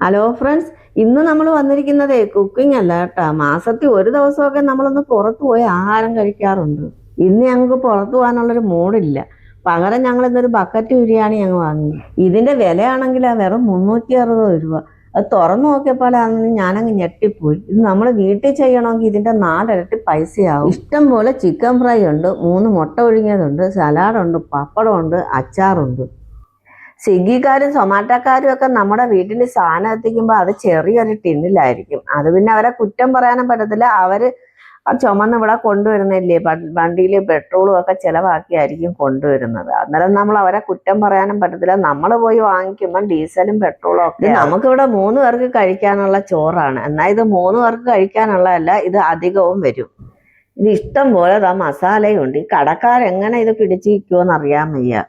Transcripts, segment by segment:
Hello friends ഇന്ന് നമ്മൾ വന്നിരിക്കുന്നത് കുക്കിംഗ് അല്ല കേട്ടോ. മാസത്തിൽ ഒരു ദിവസമൊക്കെ നമ്മളൊന്ന് പുറത്തു പോയി ആഹാരം കഴിക്കാറുണ്ട്. ഇന്ന് ഞങ്ങൾക്ക് പുറത്തു പോകാനുള്ളൊരു മൂഡില്ല പകരം ഞങ്ങൾ ഇന്നൊരു ബക്കറ്റ് ബിരിയാണി ഞങ്ങൾ വാങ്ങി. ഇതിന്റെ വിലയാണെങ്കിൽ വെറും മുന്നൂറ്റി അറുപത് രൂപ. അത് തുറന്നു നോക്കിയപ്പോഴാണെങ്കിൽ ഞാനങ്ങ് ഞെട്ടിപ്പോയി. ഇത് നമ്മൾ വീട്ടിൽ ചെയ്യണമെങ്കിൽ ഇതിന്റെ നാലിരട്ടി പൈസയാവും. ഇഷ്ടം പോലെ ചിക്കൻ ഫ്രൈ ഉണ്ട് മൂന്ന് മുട്ട ഒഴുങ്ങിയതുണ്ട് സലാഡുണ്ട് പപ്പടമുണ്ട് അച്ചാറുണ്ട്. സ്വിഗ്ഗിക്കാരും സൊമാറ്റോക്കാരും ഒക്കെ നമ്മുടെ വീട്ടിൽ സാധനം എത്തിക്കുമ്പോൾ അത് ചെറിയൊരു ടിന്നിലായിരിക്കും. അത് പിന്നെ അവരെ കുറ്റം പറയാനും പറ്റത്തില്ല. അവർ ചുമന്ന് ഇവിടെ കൊണ്ടുവരുന്നില്ലേ? വണ്ടിയിൽ പെട്രോളും ഒക്കെ ചിലവാക്കിയായിരിക്കും കൊണ്ടുവരുന്നത്. അന്നേരം നമ്മൾ അവരെ കുറ്റം പറയാനും പറ്റത്തില്ല. നമ്മൾ പോയി വാങ്ങിക്കുമ്പോൾ ഡീസലും പെട്രോളും ഒക്കെ നമുക്കിവിടെ മൂന്ന് പേർക്ക് കഴിക്കാനുള്ള ചോറാണ്. എന്നാൽ ഇത് മൂന്ന് പേർക്ക് കഴിക്കാനുള്ളതല്ല ഇത് അധികവും വരും. ഇത് ഇഷ്ടം പോലെ ആ മസാലയുണ്ട്. ഈ കടക്കാരെങ്ങനെ ഇത് പിടിച്ചിരിക്കുമോ അറിയാൻ വയ്യ.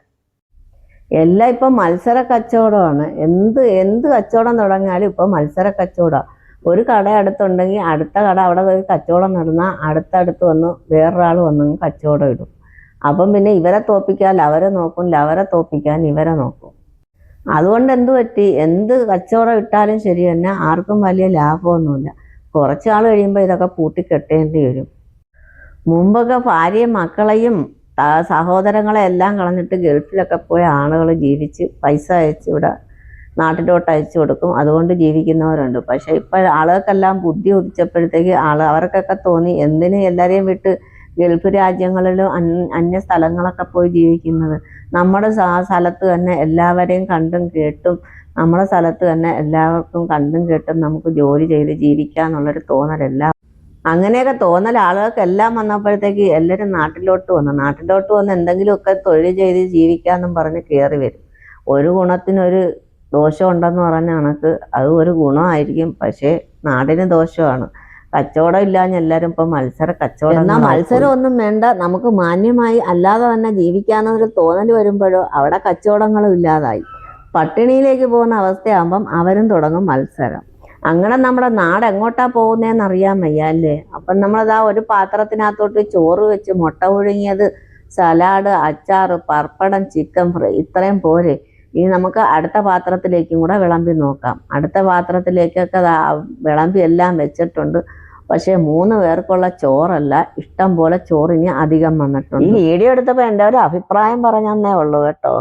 എല്ലാം ഇപ്പം മത്സര കച്ചവടമാണ്. എന്ത് എന്ത് കച്ചവടം തുടങ്ങിയാലും ഇപ്പം മത്സര കച്ചവടം. ഒരു കട അടുത്തുണ്ടെങ്കിൽ അടുത്ത കട അവിടെ ഒരു കച്ചവടം നടന്നാൽ അടുത്തടുത്ത് വന്ന് വേറൊരാൾ വന്ന് കച്ചവടം ഇടും. അപ്പം പിന്നെ ഇവരെ തോപ്പിക്കാൻ അവരെ നോക്കും അവരെ തോപ്പിക്കാൻ ഇവരെ നോക്കും. അതുകൊണ്ട് എന്ത് പറ്റി? എന്ത് കച്ചവടം ഇട്ടാലും ശരി തന്നെ ആർക്കും വലിയ ലാഭമൊന്നുമില്ല. കുറച്ചാൾ കഴിയുമ്പോൾ ഇതൊക്കെ പൂട്ടിക്കെട്ടേണ്ടി വരും. മുമ്പൊക്കെ ഭാര്യയും മക്കളെയും സഹോദരങ്ങളെ എല്ലാം കളഞ്ഞിട്ട് ഗൾഫിലൊക്കെ പോയ ആളുകൾ ജീവിച്ച് പൈസ അയച്ച് ഇവിടെ നാട്ടിലോട്ട് അയച്ചു കൊടുക്കും. അതുകൊണ്ട് ജീവിക്കുന്നവരുണ്ട്. പക്ഷേ ഇപ്പൊ ആളുകൾക്കെല്ലാം ബുദ്ധി ഉദിച്ചപ്പോഴത്തേക്ക് ആൾ അവർക്കൊക്കെ തോന്നി എന്തിന് എല്ലാരെയും വിട്ട് ഗൾഫ് രാജ്യങ്ങളിലും അന്യ സ്ഥലങ്ങളൊക്കെ പോയി ജീവിക്കുന്നത്? നമ്മുടെ സ്ഥലത്ത് തന്നെ എല്ലാവരെയും കണ്ടും കേട്ടും നമ്മുടെ സ്ഥലത്ത് തന്നെ എല്ലാവർക്കും കണ്ടും കേട്ടും നമുക്ക് ജോലി ചെയ്ത് ജീവിക്കാന്നുള്ളൊരു തോന്നലെല്ലാം അങ്ങനെയൊക്കെ തോന്നൽ ആളുകൾക്കെല്ലാം വന്നപ്പോഴത്തേക്ക് എല്ലാവരും നാട്ടിലോട്ട് വന്നു. നാട്ടിലോട്ട് വന്ന് എന്തെങ്കിലുമൊക്കെ തൊഴിൽ ചെയ്ത് ജീവിക്കാന്നും പറഞ്ഞ് കയറി വരും. ഒരു ഗുണത്തിനൊരു ദോഷം ഉണ്ടെന്ന് പറഞ്ഞ കണക്ക് അത് ഒരു ഗുണമായിരിക്കും. പക്ഷേ നാടിന് ദോഷമാണ്. കച്ചവടം ഇല്ലാഞ്ഞ എല്ലാവരും ഇപ്പൊ മത്സര കച്ചവടം എന്നാൽ മത്സരം ഒന്നും വേണ്ട. നമുക്ക് മാന്യമായി അല്ലാതെ തന്നെ ജീവിക്കാന്നൊരു തോന്നൽ വരുമ്പോഴോ അവിടെ കച്ചവടങ്ങളും ഇല്ലാതായി. പട്ടിണിയിലേക്ക് പോകുന്ന അവസ്ഥയാകുമ്പം അവരും തുടങ്ങും മത്സരം. അങ്ങനെ നമ്മുടെ നാട് എങ്ങോട്ടാ പോകുന്നതെന്ന് അറിയാൻ വയ്യ അല്ലേ അപ്പം നമ്മളതാ ഒരു പാത്രത്തിനകത്തോട്ട് ചോറ് വെച്ച് മുട്ട പുഴുങ്ങിയത് സലാഡ് അച്ചാർ പർപ്പടം ചിക്കൻ ഫ്രൈ ഇത്രയും പോരെ. ഇനി നമുക്ക് അടുത്ത പാത്രത്തിലേക്കും കൂടെ വിളമ്പി നോക്കാം. അടുത്ത പാത്രത്തിലേക്കൊക്കെ വിളമ്പി എല്ലാം വെച്ചിട്ടുണ്ട്. പക്ഷേ മൂന്ന് പേർക്കുള്ള ചോറല്ല ഇഷ്ടം പോലെ ചോറിന് അധികം വന്നിട്ടുണ്ട്. ഈ വീഡിയോ എടുത്തപ്പോൾ എന്റെ ഒരു അഭിപ്രായം പറഞ്ഞെന്നേ ഉള്ളൂ കേട്ടോ.